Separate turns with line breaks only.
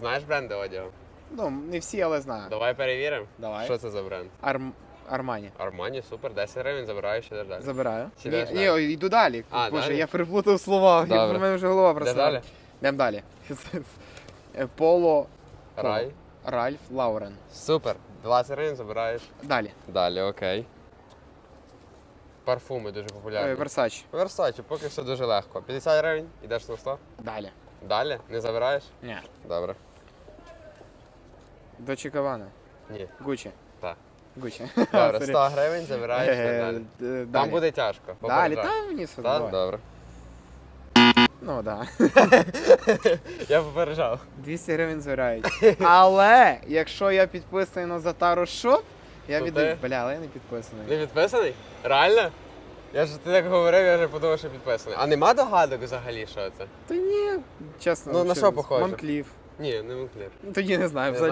Знаєш бренди одягу?
Ну, не всі, але знаю.
Давай перевіримо.
Давай.
Що це за бренд?
Арм... Армані.
Армані, супер, 10 гривень забираю ще далі.
Забираю.
Чи
Ні,
йдеш
ні,
далі?
ой, йду далі.
А,
Боже,
далі?
я переплутав слова. Я,
Добре.
в мене вже голова
Де
просто.
далі?
Йдемо далі. Е, Поло
Рай.
Ральф Лаурен.
Супер. 20 гривень забираєш.
Далі.
Далі, окей. Парфуми дуже популярні.
Е, Версач.
Версачі, поки все дуже легко. 50 гривень, йдеш на 100.
Далі.
Далі? Не забираєш?
Ні.
Добре.
Дочі Кавана.
Ні.
Гучі.
Так.
Гучі.
Добре, 100 гривень забираєш
Е,
і далі. Там
Далі.
буде тяжко.
Далі,
попереджаю.
та мені все
Так? Добре.
Ну да.
Я попереджав.
200 гривень збирають. Але якщо я підписаний на Затару Шоп, я
То
віддаю.
ти-
Бля, але я не підписаний.
Не підписаний? Реально? Я ж ти так говорив, я вже подумав, що підписаний. А нема догадок взагалі, що це?
Та ні, чесно.
Ну, на що похоже?
Монкліф.
Ні, не Монклір.
Ну, Тоді не знаю,
Не
взагалі.